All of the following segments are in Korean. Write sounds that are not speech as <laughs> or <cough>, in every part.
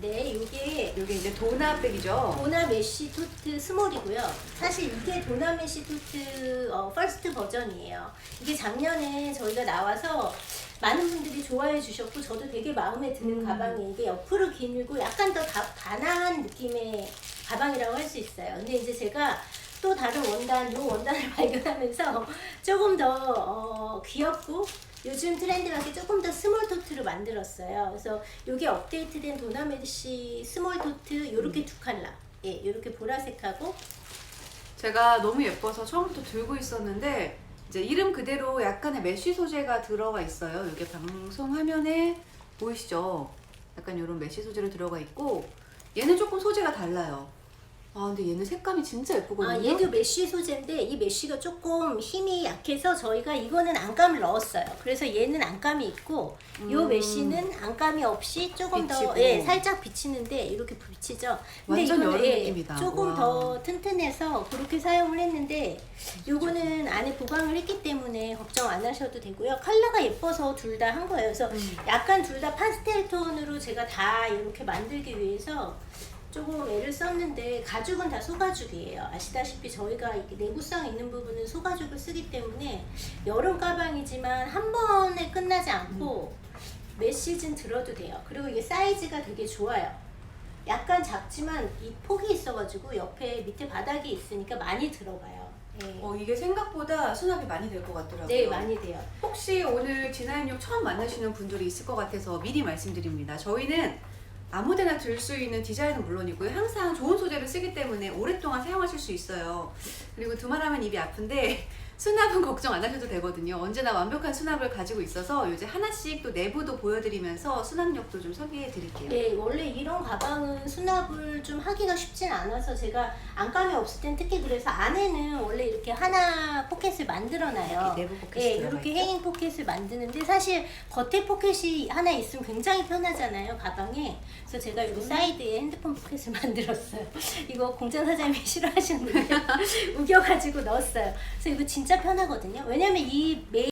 네, 이게 이게 이제 도나백이죠. 도나 메쉬 토트 스몰이고요. 사실 이게 도나 메쉬 토트 어, 퍼스트 버전이에요. 이게 작년에 저희가 나와서 많은 분들이 좋아해 주셨고 저도 되게 마음에 드는 음. 가방이 이게 옆으로 길고 약간 더 다, 단아한 느낌의 가방이라고 할 수 있어요. 근데 이제 제가 또 다른 원단, 요 원단을 <laughs> 발견하면서 조금 더 어, 귀엽고 요즘 트렌드하게 조금 더 스몰 토트로 만들었어요. 그래서 이게 업데이트된 도나메시 스몰 토트 요렇게 두 컬러. 예, 요렇게 보라색하고 제가 너무 예뻐서 처음부터 들고 있었는데 이제 이름 그대로 약간의 메쉬 소재가 들어가 있어요. 이게 방송 화면에 보이시죠? 약간 이런 메쉬 소재로 들어가 있고 얘는 조금 소재가 달라요. 아 근데 얘는 색감이 진짜 예쁘거든요. 아, 얘도 메쉬 소재인데 이 메쉬가 조금 힘이 약해서 저희가 이거는 안감을 넣었어요. 그래서 얘는 안감이 있고 요 음. 메쉬는 안감이 없이 조금 더 비치고. 예, 살짝 비치는데 이렇게 비치죠. 근데 완전 이거는 여름 예, 느낌이다. 조금 와. 더 튼튼해서 그렇게 사용을 했는데 요거는 안에 보강을 했기 때문에 걱정 안 하셔도 되고요. 컬러가 예뻐서 둘 다 한 거예요. 그래서 음. 약간 둘 다 파스텔 톤으로 제가 다 이렇게 만들기 위해서 조금 애를 썼는데 가죽은 다 소가죽이에요. 아시다시피 저희가 내구성 있는 부분은 소가죽을 쓰기 때문에 여름 가방이지만 한 번에 끝나지 않고 몇 시즌 들어도 돼요. 그리고 이게 사이즈가 되게 좋아요. 약간 작지만 이 폭이 있어가지고 옆에 밑에 바닥이 있으니까 많이 들어가요. 네, 어 이게 생각보다 수납이 많이 될 것 같더라고요. 네 많이 돼요. 혹시 오늘 진아인육 처음 만나시는 분들이 있을 것 같아서 미리 말씀드립니다. 저희는 아무데나 들 수 있는 디자인은 물론이고요. 항상 좋은 소재를 쓰기 때문에 오랫동안 사용하실 수 있어요. 그리고 두말하면 입이 아픈데 수납은 걱정 안 하셔도 되거든요. 언제나 완벽한 수납을 가지고 있어서 이제 하나씩 또 내부도 보여드리면서 수납력도 좀 소개해 드릴게요. 네, 원래 이런 가방은 수납을 좀 하기가 쉽진 않아서 제가 안감이 없을 땐 특히 그래서 안에는 원래 이렇게 하나 포켓을 만들어놔요. 이렇게 내부 포켓이 네, 들어가 이렇게 있죠? 해잉 포켓을 만드는데 사실 겉에 포켓이 하나 있으면 굉장히 편하잖아요, 가방에. 그래서 제가 음. 여기 사이드에 핸드폰 포켓을 <laughs> 만들었어요. 이거 공장 사장님이 싫어하시는데 <laughs> 우겨가지고 넣었어요. 그래서 이거 진짜 편하거든요. 왜냐면 이 메인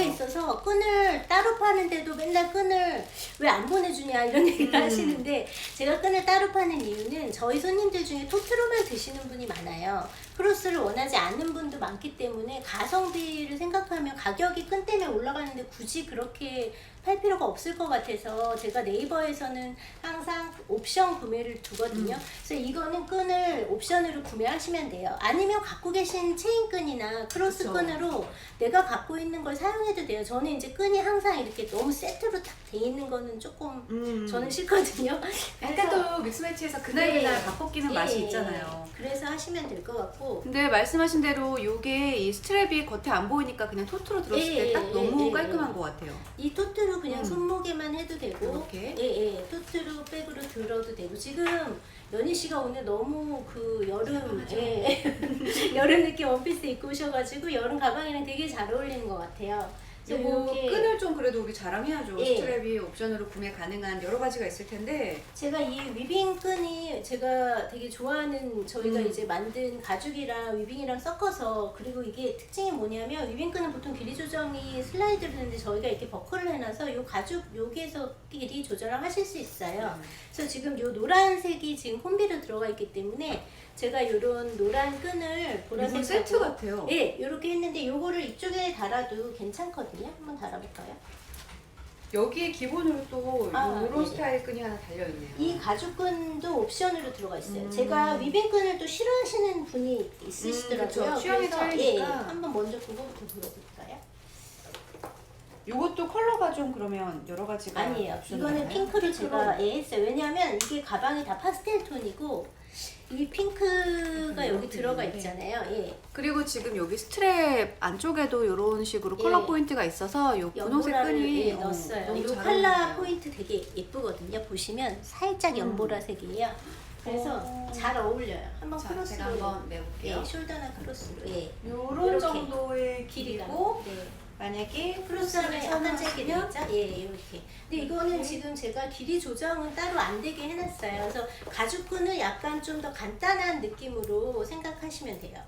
앞에 있어서 끈을 따로 파는데도 맨날 끈을 왜 안 보내주냐 이런 얘기를 음. 하시는데 제가 끈을 따로 파는 이유는 저희 손님들 중에 토트로만 드시는 분이 많아요. 크로스를 원하지 않는 분도 많기 때문에 가성비를 생각하면 가격이 끈 때문에 올라가는데 굳이 그렇게 팔 필요가 없을 것 같아서 제가 네이버에서는 항상 옵션 구매를 두거든요. 음. 그래서 이거는 끈을 옵션으로 구매하시면 돼요. 아니면 갖고 계신 체인 끈이나 크로스 그쵸. 끈으로 내가 갖고 있는 걸 사용해도 돼요. 저는 이제 끈이 항상 이렇게 너무 세트로 딱 돼 있는 거는 조금 음. 저는 싫거든요. 약간 또 믹스매치에서 그날 그날 네. 바꿔끼는 예, 맛이 예, 있잖아요. 예. 그래서 하시면 될 것 같고 근데 말씀하신 대로 이게 이 스트랩이 겉에 안 보이니까 그냥 토트로 들었을 예, 때딱 예, 너무 예, 깔끔한 예. 것 같아요. 이 토트로 그냥 음. 손목에만 해도 되고 이렇게? 예, 예. 토트로 백으로 들어도 되고 지금 연희 씨가 오늘 너무 그 여름 예. <laughs> 여름 느낌 원피스 입고 오셔가지고 여름 가방이랑 되게 잘 어울리는 것 같아요. 요거 이렇게 끈을 좀 그래도 우리 자랑해야죠. 예. 스트랩이 옵션으로 구매 가능한 여러 가지가 있을 텐데 제가 이 위빙 끈이 제가 되게 좋아하는 저희가 음. 이제 만든 가죽이랑 위빙이랑 섞어서 그리고 이게 특징이 뭐냐면 위빙 끈은 보통 길이 조정이 슬라이드를 하는데 저희가 이렇게 버클을 해놔서 요 가죽 여기에서 길이 조절을 하실 수 있어요. 음. 그래서 지금 요 노란색이 지금 콤비로 들어가 있기 때문에 제가 요런 노란 끈을 이건 보라색 세트 같아요. 예, 요렇게 했는데 요거를 이쪽에 달아도 괜찮거든요. 한번 달아볼까요? 여기에 기본으로 또 아, 이런 네네. 스타일 끈이 하나 달려 있네요. 이 가죽끈도 옵션으로 들어가 있어요. 음. 제가 위빙끈을 또 싫어하시는 분이 있으시더라고요. 음, 그쵸. 취향이 그래서, 차이니까. 예, 한번 먼저 그거부터 들어볼까요? 이것도 컬러가 좀 그러면 여러 가지가 아니에요. 이거는? 핑크를. 제가 예 했어요. 왜냐하면 이게 가방이 다 파스텔 톤이고 이 핑크가 여기 들어가. 있잖아요. 예. 그리고 지금 여기 스트랩 안쪽에도 이런 식으로 컬러 예. 포인트가 있어서 이 분홍색 연보라를 끈이 예, 어, 넣었어요. 너무 이 잘 컬러. 포인트 되게 예쁘거든요. 보시면 살짝 음. 연보라색이에요. 그래서 어. 잘 어울려요. 한번 자, 크로스로 제가 한번. 예, 숄더나 크로스로 예. 요런 이렇게. 정도의 길이고 네. 만약에 짧게 하면 되죠? 예, 이렇게. 근데 이거는 이렇게. 지금 제가 길이 조정은 따로 안 되게 해놨어요. 그래서 가죽끈을 약간 좀 더 간단한 느낌으로 생각하시면 돼요.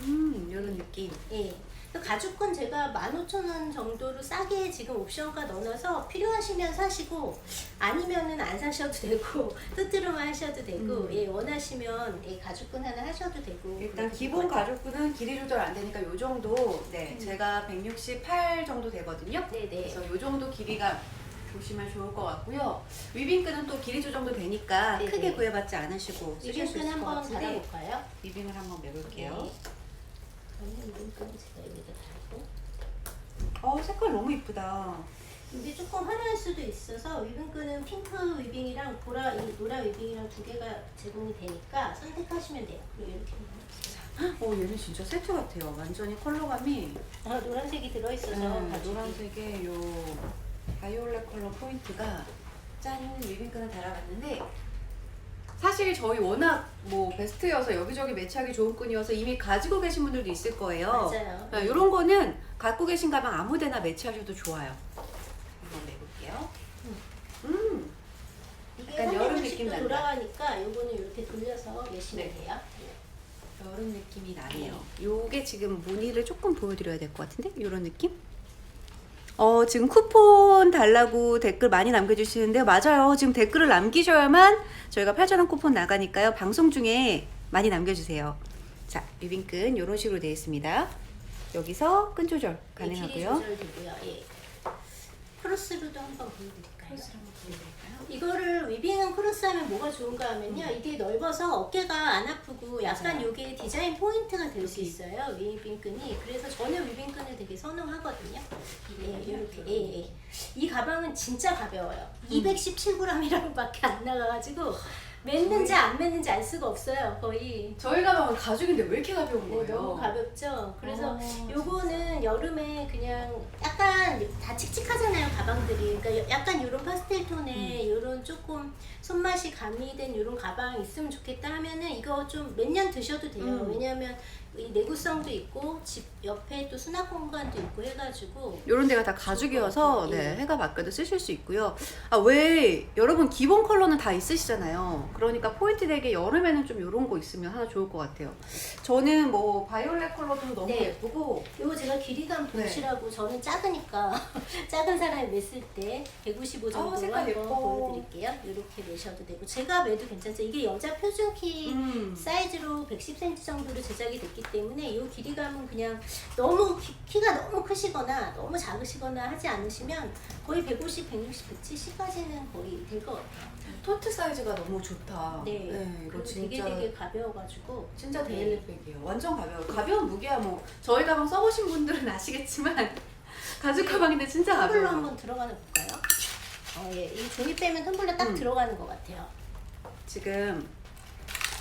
음 이런 느낌. 예. 그래서 가죽끈 제가 15,000원 정도로 싸게 지금 옵션가 넣어놔서 필요하시면 사시고 아니면은 안 사셔도 되고 <laughs> 뜨뜨로만 하셔도 되고 음. 예, 원하시면 예, 가죽끈 하나 하셔도 되고 일단 기본. 가죽끈은 길이 조절 안 되니까 요 정도 네 음. 제가 168 정도 되거든요. 네네. 그래서 요 정도 길이가 보시면 좋을 것 같고요. 위빙끈은 또 길이 조정도 되니까 네네. 크게 구애받지 않으시고 쓰실 수 위빙끈 있을 것 한번 같은데 달아볼까요? 위빙을 한번 매볼게요. 네. 저는 위빙끈 제가 여기다 달고 어 색깔 너무 이쁘다. 근데 조금 화려할 수도 있어서 위빙끈은 핑크 위빙이랑 보라 이 노라 위빙이랑 두 개가 제공이 되니까 선택하시면 돼요. 그리고 이렇게. 어 얘는 진짜 세트 같아요. 완전히 컬러감이 아 노란색이 들어있어서 음, 가죽이. 노란색의 요 바이올렛 컬러 포인트가 짠 위빙끈을 달아봤는데 사실 저희 워낙 뭐 베스트여서 여기저기 매치하기 좋은 끈이어서 이미 가지고 계신 분들도 있을 거예요. 맞아요. 이런 거는 갖고 계신 가방 아무데나 매치하셔도 좋아요. 한번 내볼게요. 음, 이게 약간 여름 360도 느낌 난다. 돌아가니까 요거는 이렇게 돌려서 매시면 네. 돼요. 여름 느낌이 나네요. 요게 지금 무늬를 조금 보여드려야 될 것 같은데? 요런 느낌? 어, 지금 쿠폰 달라고 댓글 많이 남겨주시는데, 맞아요. 지금 댓글을 남기셔야만 저희가 8,000원 쿠폰 나가니까요. 방송 중에 많이 남겨주세요. 자, 유빈끈 요런 식으로 되어 있습니다. 여기서 끈 조절 네, 가능하고요. 조절되고요. 예. 크로스로도 한번 보여드릴까요? 크로스를 한번 보여드릴까요? 이거를 위빙은 크로스하면 뭐가 좋은가 하면요 이게 넓어서 어깨가 안 아프고 약간 음. 맞아요. 이게 디자인 포인트가 될 수. 있어요 위빙끈이 그래서 저는 위빙끈을 되게 선호하거든요 예, 이렇게 예, 예. 이 가방은 진짜 가벼워요 음. 217g이라고밖에 안 나가가지고 맸는지 안 맸는지 알 수가 없어요 거의 저희 가방은 가죽인데 왜 이렇게 가벼운 네, 거예요? 너무 가볍죠. 그래서 어, 요거는 여름에 그냥 약간 다 칙칙하잖아요 가방들이. 그러니까 약간 요런 파스텔 톤에 요런 조금 손맛이 가미된 요런 가방 있으면 좋겠다 하면은 이거 좀 몇 년 드셔도 돼요. 음. 왜냐하면 이 내구성도 있고 집 옆에 또 수납 공간도 있고 해가지고 요런 데가 다 가죽이어서 예. 네, 해가 바뀌어도 쓰실 수 있고요. 아, 왜 여러분 기본 컬러는 다 있으시잖아요. 그러니까 포인트 되게 여름에는 좀 요런 거 있으면 하나 좋을 것 같아요. 저는 뭐 바이올렛 컬러도 너무 네. 예쁘고 요거 제가 길이감 네. 보시라고 저는 작으니까 <laughs> 작은 사람이 맸을 때 155 정도로 아, 색깔 한번 예뻐. 보여드릴게요. 이렇게 매셔도 되고 제가 매도 괜찮죠. 이게 여자 표준 키 음. 사이즈로 110cm 정도로 제작이 됐기 때문에 이 길이감은 그냥 너무 키, 가 너무 크시거나 너무 작으시거나 하지 않으시면 거의 150, 160, 170까지는 거의 될 것 같아요. 토트 사이즈가 너무 좋다. 네, 이거 그리고 진짜 되게 되게 가벼워가지고 진짜 네. 데일리백이에요. 완전 가벼워요. 가벼운 무게야 뭐 저희 가방 써보신 분들은 아시겠지만 <laughs> 가죽 가방인데 진짜 텀블러 가벼워요. 한번 들어가는 볼까요? 어, 예. 이 종이 빼면 텀블러 딱 음. 들어가는 것 같아요. 지금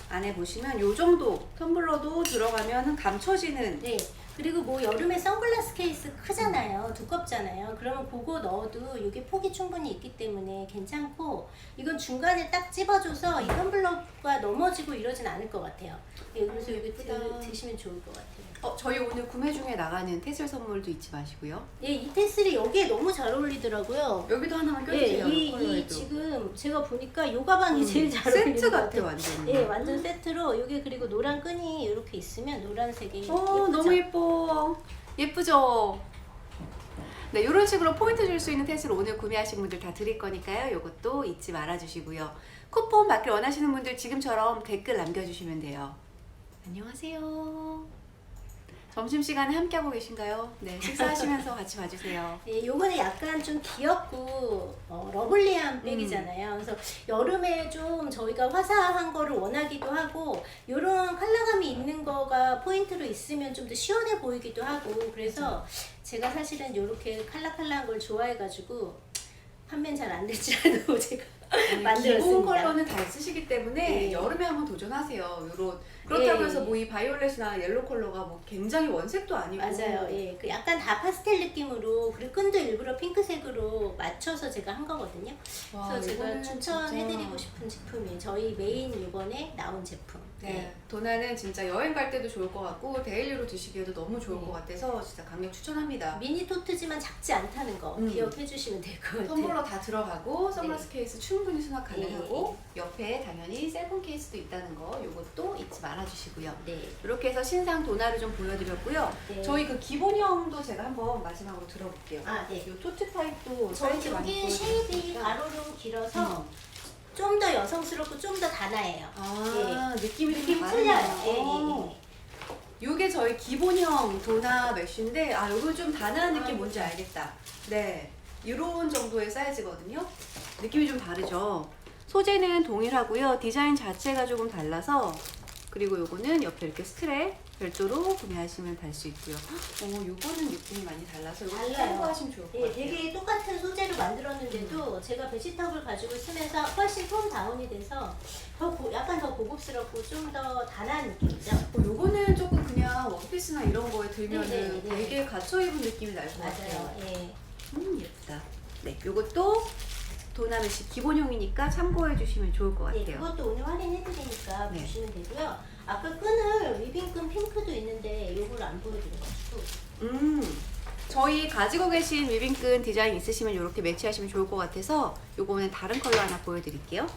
안에 보시면 요 정도 텀블러도 들어가면 감춰지는 네. 그리고 뭐 여름에 선글라스 케이스 크잖아요. 두껍잖아요. 그러면 그거 넣어도 이게 폭이 충분히 있기 때문에 괜찮고 이건 중간에 딱 찝어줘서 이 텀블러가 넘어지고 이러진 않을 것 같아요. 예, 그래서 아, 이거 예쁘다. 드, 드시면 좋을 것 같아요. 어, 저희 오늘 구매 중에 나가는 태슬 선물도 잊지 마시고요. 예, 이 테슬이 여기에 너무 잘 어울리더라고요. 여기도 하나만 예, 껴주세요. 이, 이 컬러에도. 지금 제가 보니까 요 가방이 음, 제일 잘 어울리는 세트 것 같아 같아요. 완전. 예, 완전 세트로 여기 그리고 노란 끈이 이렇게 있으면 노란색이 어, 예쁘죠? 너무 예뻐. 예쁘죠? 네, 이런 식으로 포인트 줄 수 있는 테스를 오늘 구매하신 분들 다 드릴 거니까요. 이것도 잊지 말아 주시고요. 쿠폰 받길 원하시는 분들 지금처럼 댓글 남겨주시면 돼요. 안녕하세요. 점심시간에 함께하고 계신가요? 네, 식사하시면서 <laughs> 같이 봐주세요. 예, 요거는 약간 좀 귀엽고 어, 러블리한 음. 백이잖아요. 그래서 여름에 좀 저희가 화사한 거를 원하기도 하고 요런 컬러감이 있는 거가 포인트로 있으면 좀 더 시원해 보이기도 하고 그래서 제가 사실은 요렇게 칼라칼라한 걸 좋아해가지고 판매는 잘 안 될지라도 <laughs> 제가 기본 만들었습니다. 컬러는 다 쓰시기 때문에 네. 여름에 한번 도전하세요. 요런 그렇다고 네. 해서 뭐 이 바이올렛이나 옐로 컬러가 뭐 굉장히 원색도 아니고 맞아요. 예, 그 약간 다 파스텔 느낌으로 그리고 끈도 일부러 핑크색으로 맞춰서 제가 한 거거든요. 와, 그래서 제가 이거는 추천해드리고 진짜- 싶은 제품이에요. 저희 메인 이번에 나온 제품. 네, 도나는 진짜 여행 갈 때도 좋을 것 같고 데일리로 드시기에도 너무 좋을 네. 것 같아서 진짜 강력 추천합니다. 미니 토트지만 작지 않다는 거 음. 기억해 주시면 될 것 같아요. 선물로 다 들어가고 선글라스 케이스 충분히 수납 가능하고 옆에 당연히 셀폰 케이스도 있다는 거 이것도 잊지 말아주시고요. 네. 이렇게 해서 신상 도나를 좀 보여드렸고요. 네. 저희 그 기본형도 제가 한번 마지막으로 들어볼게요. 아, 네. 이 토트 파이도 저희 사이즈 많이 여기 쉐입이 보여드리니까. 가로로 길어서 음. 좀더 여성스럽고 좀 더 단아해요. 아 느낌이 좀 느낌 다르네요. 틀려요. 예, 어. 예, 예. 요게 저희 기본형 도나 메쉬인데 아 요거 좀 단아한 아, 느낌 뭔지 알겠다. 네. 이런 정도의 사이즈거든요. 느낌이 좀 다르죠. 소재는 동일하고요. 디자인 자체가 조금 달라서 그리고 요거는 옆에 이렇게 스트랩 별도로 구매하시면 달 수 있고요. 어, 요거는 느낌이 많이 달라서 요거 달라요. 참고하시면 좋을 것 예, 같아요. 되게 똑같은 소재로 만들었는데도 제가 베지터블 가지고 쓰면서 훨씬 톤 다운이 돼서 더 고- 약간 더 고급스럽고 좀 더 단아한 느낌이죠. 어, 요거는 조금 그냥 원피스나 이런 거에 들면은 네, 네, 네. 되게 갇혀 입은 느낌이 날 것 같아요. 맞아요. 예. 음 예쁘다. 네, 요것도 도나메시 기본형이니까 참고해 주시면 좋을 것 네, 같아요. 그것도 오늘 확인해드리니까 네. 보시면 되고요. 아까 끈을 위빙끈 핑크도 있는데 이걸 안 보여드려가지고 음, 저희 가지고 계신 위빙끈 디자인 있으시면 이렇게 매치하시면 좋을 것 같아서 요거는 다른 컬러 하나 보여드릴게요.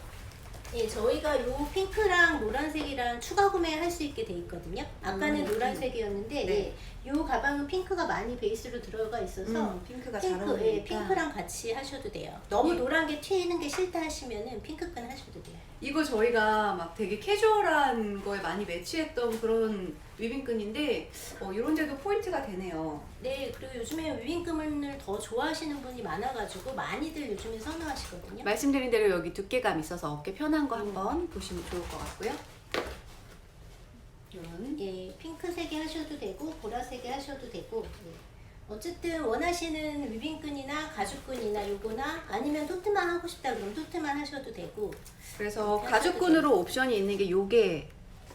예, 저희가 요 핑크랑 노란색이랑 추가 구매할 수 있게 돼 있거든요. 아까는 음, 노란색이었는데 네. 네. 요 가방은 핑크가 많이 베이스로 들어가 있어서 음, 핑크가 잘 핑크, 어울리니까. 예, 핑크랑 같이 하셔도 돼요. 너무 이- 노란 게 튀는 게 싫다 하시면은 핑크끈 하셔도 돼요. 이거 저희가 막 되게 캐주얼한 거에 많이 매치했던 그런 위빙끈인데 어, 이런 데도 포인트가 되네요. 네, 그리고 요즘에 위빙끈을 더 좋아하시는 분이 많아가지고 많이들 요즘에 선호하시거든요. 말씀드린 대로 여기 두께감 있어서 어깨 편한 거 음. 한번 보시면 좋을 것 같고요. 이런 예, 핑크색에 하셔도 되고 보라색에 하셔도 되고 예. 어쨌든 원하시는 위빙끈이나 가죽끈이나 요거나 아니면 토트만 하고 싶다 그러면 토트만 하셔도 되고 그래서 하셔도 가죽끈으로 옵션이 있는 게 요게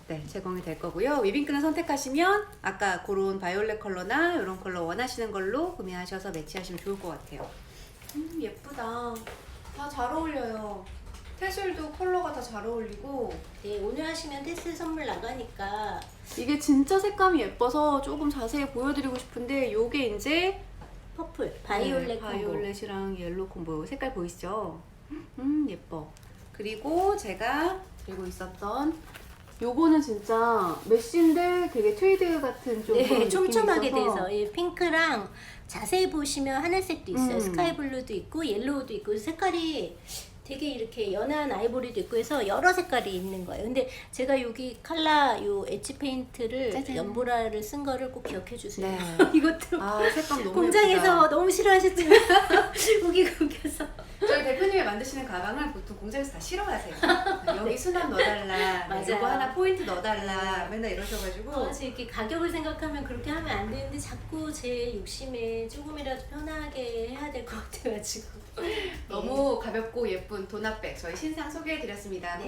네, 제공이 될 거고요. 위빙끈을 선택하시면 아까 그런 바이올렛 컬러나 이런 컬러 원하시는 걸로 구매하셔서 매치하시면 좋을 것 같아요. 음, 예쁘다. 다 잘 어울려요. 태술도 컬러가 다 잘 어울리고 네, 오늘 하시면 테스트 선물 나가니까 이게 진짜 색감이 예뻐서 조금 자세히 보여드리고 싶은데 요게 이제 퍼플 바이올렛 네, 바이올렛이랑 옐로 콤보 색깔 보이시죠? 음 예뻐. 그리고 제가 들고 있었던 요거는 진짜 메쉬인데 되게 트위드 같은 좀 네, 촘촘하게 돼서 예, 핑크랑 자세히 보시면 하늘색도 있어요. 음. 스카이 블루도 있고 옐로우도 있고 색깔이 되게 이렇게 연한 아이보리도 있고 해서 여러 색깔이 있는 거예요. 근데 제가 여기 칼라 요 엣지 페인트를 짜잔. 연보라를 쓴 거를 꼭 기억해 주세요. 네. <laughs> 이것도 아 색감 너무 공장에서 예쁘다. 너무 싫어하셨지만 우기가 우겨서 저희 대표님이 만드시는 가방을 보통 공장에서 다 싫어하세요. <laughs> 여기 수납 넣어달라, 맞아요. 이거 하나 포인트 넣어달라 맨날 이러셔가지고 어, 저 이렇게 가격을 생각하면 그렇게 하면 안 되는데 자꾸 제 욕심에 조금이라도 편하게 해야 될 것 같아가지고 너무 가볍고 예쁜 도나백 저희 신상 소개해드렸습니다. 네.